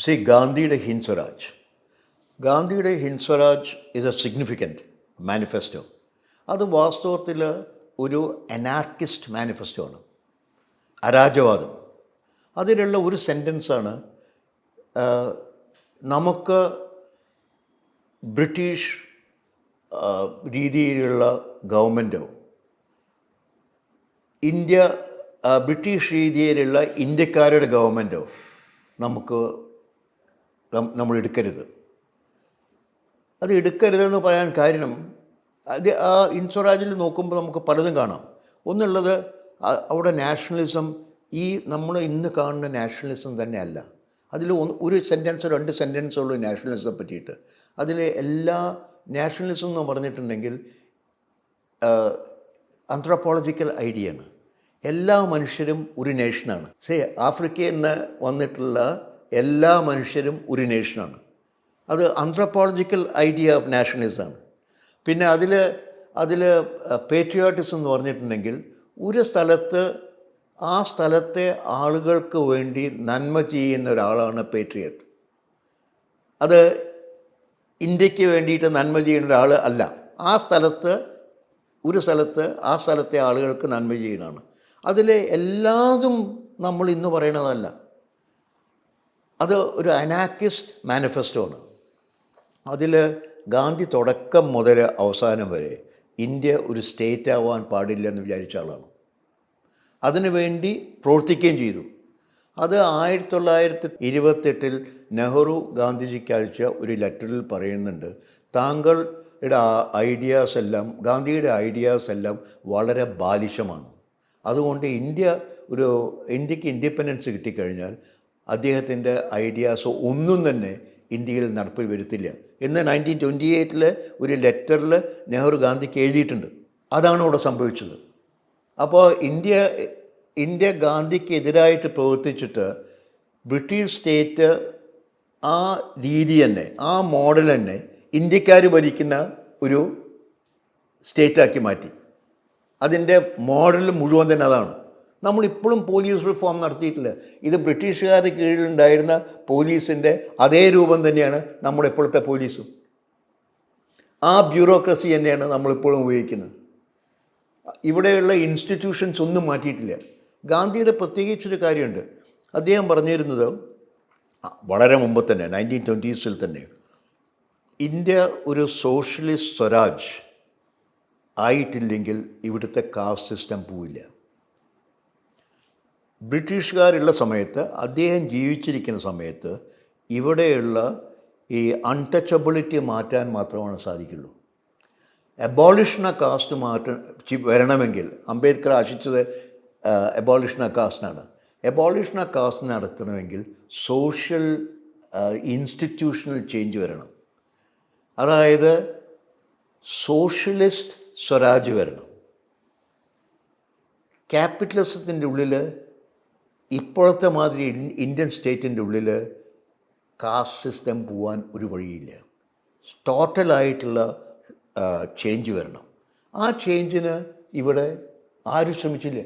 C ഗാന്ധിയുടെ ഹിൻസ്വരാജ് ഗാന്ധിയുടെ ഹിൻസ്വരാജ് Swaraj is A significant manifesto അത് വാസ്തവത്തിൽ ഒരു അനാർക്കിസ്റ്റ് മാനിഫെസ്റ്റോ ആണ്. അരാജവാദം. അതിലുള്ള ഒരു സെന്റൻസാണ് നമുക്ക് ബ്രിട്ടീഷ് രീതിയിലുള്ള ഗവൺമെന്റോ ഇന്ത്യ ബ്രിട്ടീഷ് രീതിയിലുള്ള ഇന്ത്യക്കാരുടെ ഗവൺമെന്റോ നമുക്ക് നമ്മൾ എടുക്കരുത്. അത് എടുക്കരുതെന്ന് പറയാൻ കാരണം അത് ആ ഇൻസ്വറാജിൽ നോക്കുമ്പോൾ നമുക്ക് പലതും കാണാം. ഒന്നുള്ളത് അവിടെ നാഷണലിസം ഈ നമ്മൾ ഇന്ന് കാണുന്ന നാഷണലിസം തന്നെയല്ല. അതിൽ ഒന്ന് ഒരു സെന്റൻസോ രണ്ട് സെന്റൻസോ ഉള്ളൂ നാഷണലിസത്തെ പറ്റിയിട്ട്. അതിൽ എല്ലാ നാഷണലിസം എന്ന് പറഞ്ഞിട്ടുണ്ടെങ്കിൽ ആന്ത്രോപോളജിക്കൽ ആണ്. എല്ലാ മനുഷ്യരും ഒരു നേഷനാണ് സേ ആഫ്രിക്കയിൽ നിന്ന് വന്നിട്ടുള്ള എല്ലാ മനുഷ്യരും ഒരു നേഷനാണ് അത് ആന്ത്രപ്പോളജിക്കൽ ഐഡിയ ഓഫ് നാഷണലിസമാണ് പിന്നെ അതിൽ അതിൽ പേട്രിയോട്ടിസം എന്ന് പറഞ്ഞിട്ടുണ്ടെങ്കിൽ ഒരു സ്ഥലത്ത് ആ സ്ഥലത്തെ ആളുകൾക്ക് വേണ്ടി നന്മ ചെയ്യുന്ന ഒരാളാണ് പേട്രിയറ്റ് അത് ഇന്ത്യയ്ക്ക് വേണ്ടിയിട്ട് നന്മ ചെയ്യുന്ന ഒരാൾ അല്ല. ആ സ്ഥലത്ത് ഒരു സ്ഥലത്ത് ആ സ്ഥലത്തെ ആളുകൾക്ക് നന്മ ചെയ്യുന്നതാണ്. അതിലെ എല്ലാതും നമ്മൾ ഇന്ന് പറയണതല്ല. അത് ഒരു അനാക്കിസ്റ്റ് മാനിഫെസ്റ്റോ ആണ് അതിൽ ഗാന്ധി തുടക്കം മുതൽ അവസാനം വരെ ഇന്ത്യ ഒരു സ്റ്റേറ്റ് ആവാൻ പാടില്ല എന്ന് വിചാരിച്ച ആളാണ്. അതിനുവേണ്ടി പ്രവർത്തിക്കുകയും ചെയ്തു. അത് ആയിരത്തി തൊള്ളായിരത്തി ഇരുപത്തെട്ടിൽ നെഹ്റു ഗാന്ധിജിക്ക് അയച്ച ഒരു ലെറ്ററിൽ പറയുന്നുണ്ട് താങ്കളുടെ ഐഡിയാസ് എല്ലാം ഗാന്ധിയുടെ ഐഡിയാസ് എല്ലാം വളരെ ബാലിശമാണ്. അതുകൊണ്ട് ഇന്ത്യ ഒരു ഇന്ത്യയ്ക്ക് ഇൻഡിപെൻഡൻസ് കിട്ടിക്കഴിഞ്ഞാൽ അദ്ദേഹത്തിന്റെ ഐഡിയാസ് ഒന്നും തന്നെ ഇന്ത്യയിൽ നടപ്പിൽ വരുത്തില്ല. എന്ന് നയന്റീൻ ട്വന്റി എയ്റ്റിൽ ഒരു ലെറ്ററിൽ നെഹ്റു ഗാന്ധിക്ക് എഴുതിയിട്ടുണ്ട്. അതാണ് അവിടെ സംഭവിച്ചത്. അപ്പോൾ ഇന്ത്യ ഇന്ത്യ ഗാന്ധിക്കെതിരായിട്ട് പ്രവർത്തിച്ചിട്ട് ബ്രിട്ടീഷ് സ്റ്റേറ്റ് ആ രീതി തന്നെ ആ മോഡൽ തന്നെ ഇന്ത്യക്കാർ ഭരിക്കുന്ന ഒരു സ്റ്റേറ്റാക്കി മാറ്റി. അതിന്റെ മോഡൽ മുഴുവൻ തന്നെ അതാണ്. നമ്മളിപ്പോഴും പോലീസ് റിഫോം നടത്തിയിട്ടില്ല. ഇത് ബ്രിട്ടീഷുകാരുടെ കീഴിലുണ്ടായിരുന്ന പോലീസിന്റെ അതേ രൂപം തന്നെയാണ് നമ്മുടെ ഇപ്പോഴത്തെ പോലീസും ആ ബ്യൂറോക്രസി തന്നെയാണ് നമ്മളിപ്പോഴും ഉപയോഗിക്കുന്നത്. ഇവിടെയുള്ള ഇൻസ്റ്റിറ്റ്യൂഷൻസ് ഒന്നും മാറ്റിയിട്ടില്ല. ഗാന്ധിയുടെ പ്രത്യേകിച്ചൊരു കാര്യമുണ്ട്. അദ്ദേഹം പറഞ്ഞിരുന്നത് വളരെ മുമ്പ് തന്നെ നയന്റീൻ ട്വന്റീസിൽ തന്നെ ഇന്ത്യ ഒരു സോഷ്യലിസ്റ്റ് സ്വരാജ് ആയിട്ടില്ലെങ്കിൽ ഇവിടുത്തെ കാസ്റ്റ് സിസ്റ്റം പോവില്ല. ബ്രിട്ടീഷുകാരുള്ള സമയത്ത് അദ്ദേഹം ജീവിച്ചിരിക്കുന്ന സമയത്ത് ഇവിടെയുള്ള ഈ അൺടച്ചബിലിറ്റി മാറ്റാൻ മാത്രമാണ് സാധിക്കുള്ളൂ. എബോളിഷൻ ആ കാസ്റ്റ് മാറ്റ വരണമെങ്കിൽ അംബേദ്കർ ആശിച്ചത് എബോളിഷൻ ആ കാസ്റ്റിനാണ് എബോളിഷൻ ആ കാസ്റ്റ് നടത്തണമെങ്കിൽ സോഷ്യൽ ഇൻസ്റ്റിറ്റ്യൂഷണൽ ചേഞ്ച് വരണം. അതായത് സോഷ്യലിസ്റ്റ് സ്വരാജ് വരണം. ക്യാപിറ്റലിസത്തിന്റെ ഉള്ളിൽ ഇപ്പോഴത്തെ മാതിരി ഇന്ത്യൻ സ്റ്റേറ്റിന്റെ ഉള്ളിൽ കാസ്റ്റ് സിസ്റ്റം പോവാൻ ഒരു വഴിയില്ല. ടോട്ടലായിട്ടുള്ള ചേഞ്ച് വരണം. ആ ചേഞ്ചിന് ഇവിടെ ആരും ശ്രമിച്ചില്ല.